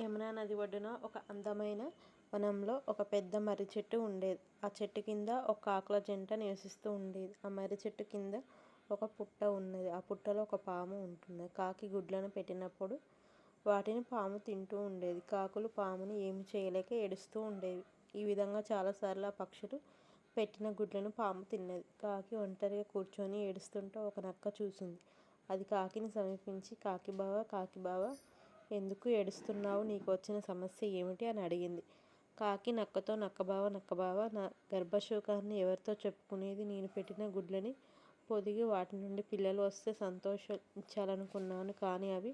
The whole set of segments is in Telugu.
యమునా నది ఒడ్డున ఒక అందమైన వనంలో ఒక పెద్ద మర్రి చెట్టు ఉండేది. ఆ చెట్టు కింద ఒక కాకుల జంట నివసిస్తూ ఉండేది. ఆ మర్రి చెట్టు కింద ఒక పుట్ట ఉన్నది. ఆ పుట్టలో ఒక పాము ఉంటుంది కాకి గుడ్లను పెట్టినప్పుడు వాటిని పాము తింటూ ఉండేది. కాకులు పాముని ఏమి చేయలేక ఏడుస్తూ ఉండేవి. ఈ విధంగా చాలాసార్లు ఆ పక్షులు పెట్టిన గుడ్లను పాము తిన్నది. కాకి ఒంటరిగా కూర్చొని ఏడుస్తుంటే ఒక నక్క చూసింది. అది కాకిని సమీపించి కాకి బావ కాకి బావ ఎందుకు ఏడుస్తున్నావు? నీకు వచ్చిన సమస్య ఏమిటి? అని అడిగింది. కాకి నక్కతో నక్కబావ నక్కబావ నా గర్భశోకాన్ని ఎవరితో చెప్పుకునేది? నేను పెట్టిన గుడ్లని పొదిగి వాటి నుండి పిల్లలు వస్తే సంతోషించాలనుకున్నాను. కానీ అవి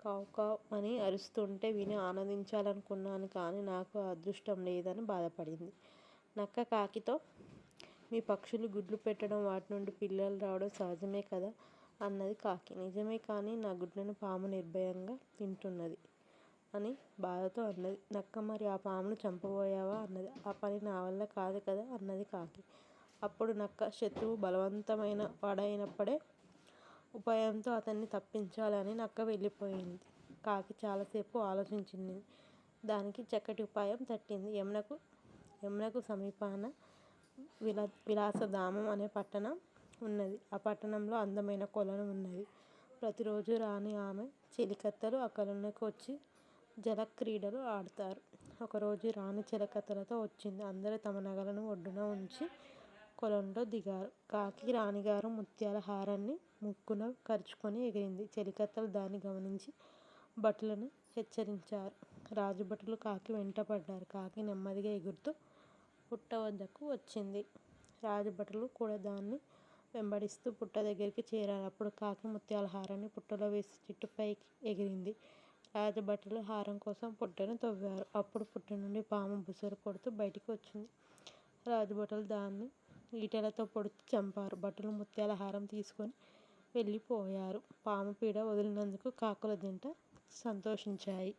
కావు కావు అని అరుస్తుంటే విని ఆనందించాలనుకున్నాను కానీ నాకు అదృష్టం లేదని బాధపడింది. నక్క కాకితో మీ పక్షులు గుడ్లు పెట్టడం వాటి నుండి పిల్లలు రావడం సహజమే కదా? అన్నది కాకి. నిజమే కానీ నా గుడ్లను పాము నిర్భయంగా తింటున్నది అని బాధతో అన్నది. నక్క మరి ఆ పామును చంపబోయావా? అన్నది. ఆ పని నా వల్ల కాదు కదా? అన్నది కాకి. అప్పుడు నక్క శత్రువు బలవంతమైన వాడైనప్పుడే ఉపాయంతో అతన్ని తప్పించాలని నక్క వెళ్ళిపోయింది. కాకి చాలాసేపు ఆలోచించింది. దానికి చక్కటి ఉపాయం తట్టింది. యమునకు యమునకు సమీపాన విలా విలాసధామం అనే పట్టణం ఉన్నది. ఆ పట్టణంలో అందమైన కొలను ఉన్నది. ప్రతిరోజు రాణి ఆమె చెలికత్తెలు ఆ వచ్చి వచ్చి జలక్రీడలు ఆడతారు. ఒకరోజు రాణి చెలికత్తెలతో వచ్చింది. అందరూ తమ నగలను ఒడ్డున ఉంచి కొలంలో దిగారు. కాకి రాణిగారు ముత్యాల హారాన్ని ముక్కున ఖర్చుకొని ఎగిరింది. చెలికత్తెలు దాన్ని గమనించి భటులను హెచ్చరించారు. రాజభటులు కాకి వెంటపడ్డారు. కాకి నెమ్మదిగా ఎగురుతూ పుట్ట వద్దకు వచ్చింది. రాజభటులు కూడా దాన్ని వెంబడిస్తూ పుట్ట దగ్గరికి చేరారు. అప్పుడు కాకి ముత్యాల హారాన్ని పుట్టలో వేసి చెట్టుపైకి ఎగిరింది. రాజభటులు హారం కోసం పుట్టను తవ్వారు. అప్పుడు పుట్ట నుండి పాము బుసలు కొడుతూ బయటికి వచ్చింది. రాజభటులు దాన్ని ఈటెలతో పొడుతూ చంపారు. భటులు ముత్యాల హారం తీసుకొని వెళ్ళిపోయారు. పాము పీడ వదిలినందుకు కాకుల జంట సంతోషించాయి.